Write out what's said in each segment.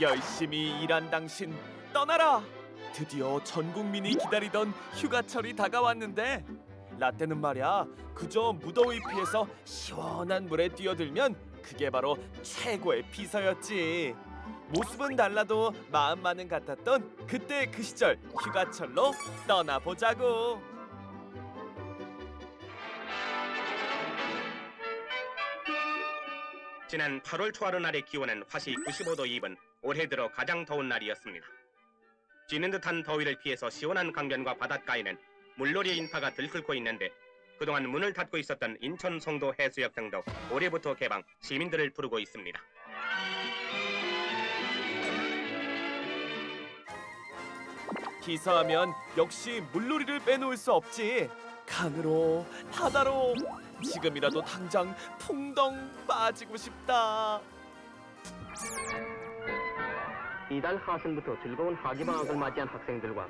열심히 일한 당신 떠나라. 드디어 전 국민이 기다리던 휴가철이 다가왔는데 라떼는 말이야 그저 무더위 피해서 시원한 물에 뛰어들면 그게 바로 최고의 피서였지. 모습은 달라도 마음만은 같았던 그때 그 시절 휴가철로 떠나보자고. 지난 8월 초하루 날의 기온은 화씨 95도 2분 올해 들어 가장 더운 날이었습니다. 찌는 듯한 더위를 피해서 시원한 강변과 바닷가에는 물놀이 인파가 들끓고 있는데 그동안 문을 닫고 있었던 인천 송도 해수욕 등도 올해부터 개방 시민들을 부르고 있습니다. 기사하면 역시 물놀이를 빼놓을 수 없지. 강으로 바다로 지금이라도 당장 풍덩 빠지고 싶다. 이달 하순부터 즐거운 하기 방학을 맞이한 학생들과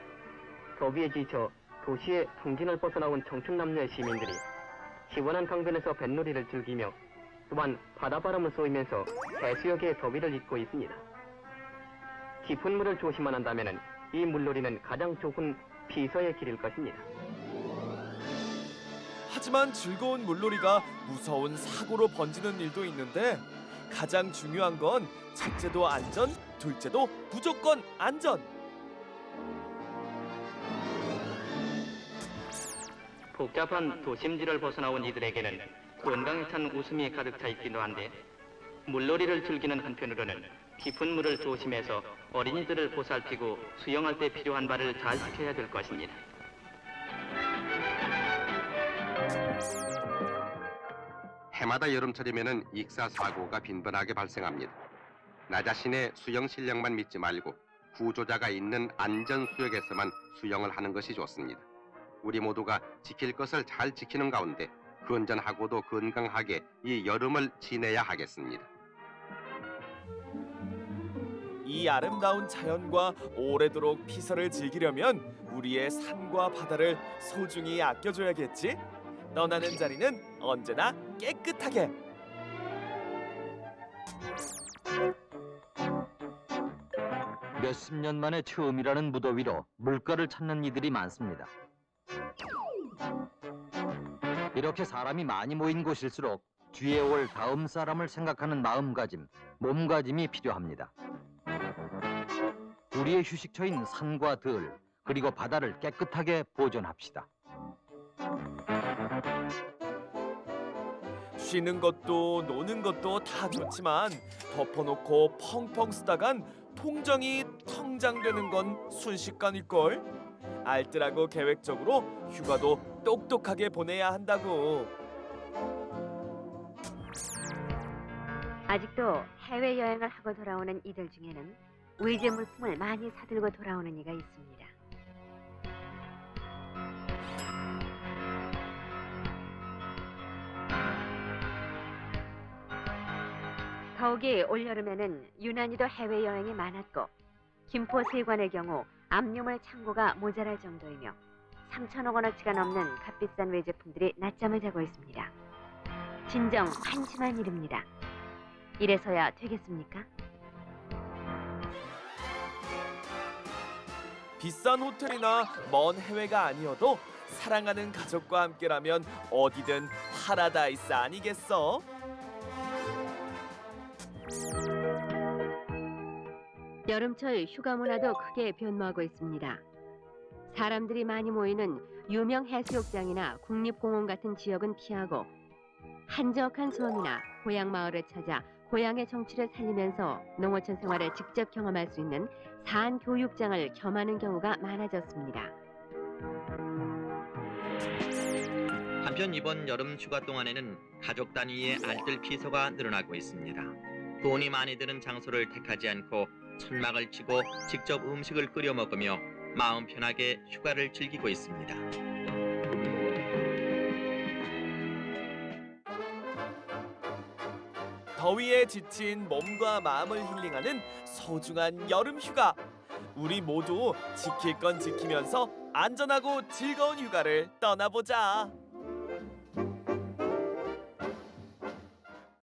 더위에 지쳐 도시의 풍진을 벗어나온 청춘 남녀의 시민들이 시원한 강변에서 뱃놀이를 즐기며 또한 바다바람을 쏘이면서 해수욕의 더위를 잊고 있습니다. 깊은 물을 조심만 한다면 이 물놀이는 가장 좋은 피서의 길일 것입니다. 하지만 즐거운 물놀이가 무서운 사고로 번지는 일도 있는데 가장 중요한 건 첫째도 안전, 둘째도 무조건 안전. 복잡한 도심지를 벗어나온 이들에게는 건강에 찬 웃음이 가득 차 있기도 한데 물놀이를 즐기는 한편으로는 깊은 물을 조심해서 어린이들을 보살피고 수영할 때 필요한 발을 잘 지켜야 될 것입니다. 해마다 여름철이면은 익사 사고가 빈번하게 발생합니다. 나 자신의 수영 실력만 믿지 말고 구조자가 있는 안전 수역에서만 수영을 하는 것이 좋습니다. 우리 모두가 지킬 것을 잘 지키는 가운데 건전하고도 건강하게 이 여름을 지내야 하겠습니다. 이 아름다운 자연과 오래도록 피서를 즐기려면 우리의 산과 바다를 소중히 아껴줘야겠지. 떠나는 자리는 언제나 깨끗하게. 몇십 년 만에 처음이라는 무더위로 물가를 찾는 이들이 많습니다. 이렇게 사람이 많이 모인 곳일수록 뒤에 올 다음 사람을 생각하는 마음가짐, 몸가짐이 필요합니다. 우리의 휴식처인 산과 들, 그리고 바다를 깨끗하게 보존합시다. 쉬는 것도 노는 것도 다 좋지만 덮어놓고 펑펑 쓰다간 통장이 텅장되는 건 순식간일걸. 알뜰하고 계획적으로 휴가도 똑똑하게 보내야 한다고. 아직도 해외 여행을 하고 돌아오는 이들 중에는 외제 물품을 많이 사들고 돌아오는 이가 있습니다. 더욱이 올여름에는 유난히도 해외 여행이 많았고 김포 세관의 경우 압류물 창고가 모자랄 정도이며 3천억 원어치가 넘는 값비싼 외제품들이 낮잠을 자고 있습니다. 진정 한심한 일입니다. 이래서야 되겠습니까? 비싼 호텔이나 먼 해외가 아니어도 사랑하는 가족과 함께라면 어디든 파라다이스 아니겠어? 여름철 휴가 문화도 크게 변모하고 있습니다. 사람들이 많이 모이는 유명 해수욕장이나 국립공원 같은 지역은 피하고 한적한 섬이나 고향 마을을 찾아 고향의 정취를 살리면서 농어촌 생활을 직접 경험할 수 있는 산 교육장을 겸하는 경우가 많아졌습니다. 한편 이번 여름 휴가 동안에는 가족 단위의 알뜰 피서가 늘어나고 있습니다. 돈이 많이 드는 장소를 택하지 않고 천막을 치고 직접 음식을 끓여 먹으며 마음 편하게 휴가를 즐기고 있습니다. 더위에 지친 몸과 마음을 힐링하는 소중한 여름 휴가. 우리 모두 지킬 건 지키면서 안전하고 즐거운 휴가를 떠나보자.